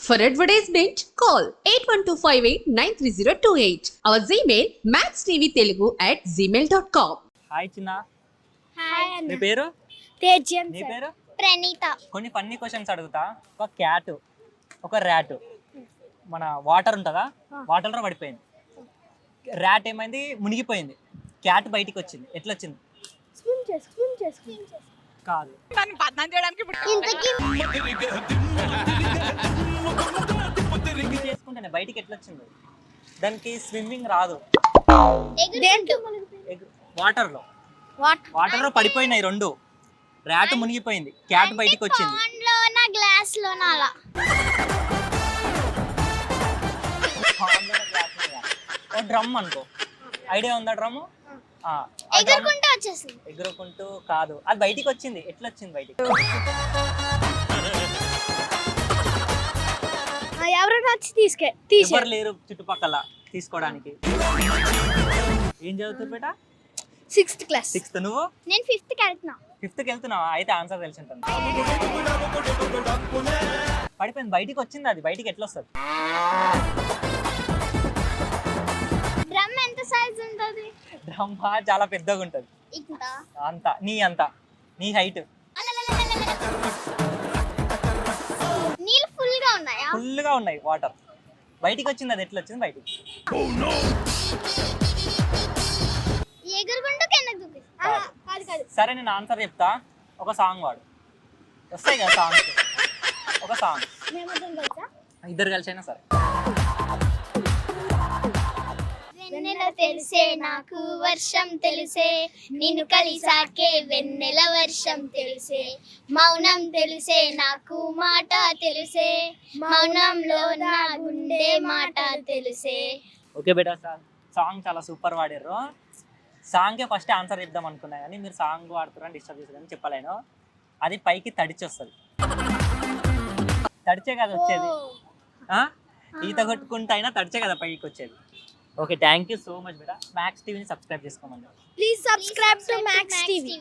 For advertisement, call 8125893028. Our Gmail, maxtvtelugu at gmail.com. Hi చిన్న hi నీ అన్న పేరు? తేజ్యం నీ పేరు? ప్రణీత కొన్ని ఫన్నీ క్వశ్చన్స్ అడుగుతా. ఒక క్యాట్ ఒక ర్యాట్ మన వాటర్ ఉంటుందా? వాటర్లో పడిపోయింది. ర్యాట్ ఏమైంది? మునిగిపోయింది. క్యాట్ బయటికి వచ్చింది. ఎట్లా వచ్చింది స్విమ్ చేసు స్విమ్ చేసు కాదు. ఇంతకీ బయటికి ఎట్లా వచ్చింది? దానికి స్విమ్మింగ్ రాదు. దేంట్లో వాటర్లో వాట్ వాటర్లో పడిపోయినాయి రెండు. ర్యాట్ మునిగిపోయింది. క్యాట్ బయటికి వచ్చింది. గ్లాస్ ఓ డ్రమ్ అనుకో. ఐడియా ఉందా డ్రమ్ ఎగురుకుంటూ వచ్చేసింది. ఎగురుకుంటూ కాదు. అది బయటికి వచ్చింది. ఎట్లా వచ్చింది బయటికి? వచ్చి తీసుకే తీసే ఎవరు లేరు చుట్టుపక్కల తీసుకోవడానికి? ఏం చదువుతుంది బేట? సిక్స్త్ క్లాస్ సిక్స్త్ నువ్వు? నేను ఫిఫ్త్కి వెళ్తున్నా. ఫిఫ్త్కి వెళ్తున్నావా? అయితే ఆన్సర్ తెలిసి ఉంటుంది పడిపోయింది. బయటికి వచ్చింది అది. బయటికి ఎట్లా వస్తుంది? డ్రమ్ ఎంత సైజ్ ఉంటది? డ్రమ్ చాలా పెద్దగా ఉంటుంది ఇంత? అంత. నీ అంత. నీ హైట్ ఫుల్గా ఉన్నాయి వాటర్. బయటికి వచ్చింది అది ఎట్లా వచ్చింది బయటికి. సరే నేను ఆన్సర్ చెప్తా. ఒక సాంగ్ వాడు. వస్తాయి కదా సాంగ్స్ ఒక సాంగ్ ఇద్దరు కలిసి? అయినా సరే. వెన్నెల తెలిసే నాకు వర్షం తెలిసే నిన్ను కలిసాకే వెన్నెల వర్షం తెలిసే. మౌనం తెలిసే నాకు మాట తెలిసే. మౌనంలో నా గుండె మాట తెలిసే. ఓకే బేటా సాంగ్ చాలా సూపర్ వాడారు సాంగ్కే ఫస్ట్ ఆన్సర్ చెప్దాం అనుకున్నా కానీ మీరు సాంగ్ వాడుతున్నారని డిస్టర్బ్ చేసేదని చెప్పలేను. అది పైకి తడిచి వస్తుంది. తడిచే కదా వచ్చేది? ఈత కొట్టుకుంటూ అయినా తడిచే కదా పైకి వచ్చేది. okay thank you so much beta Max టీవీని సబ్స్క్రైబ్ చేసుకోమని please subscribe to Max TV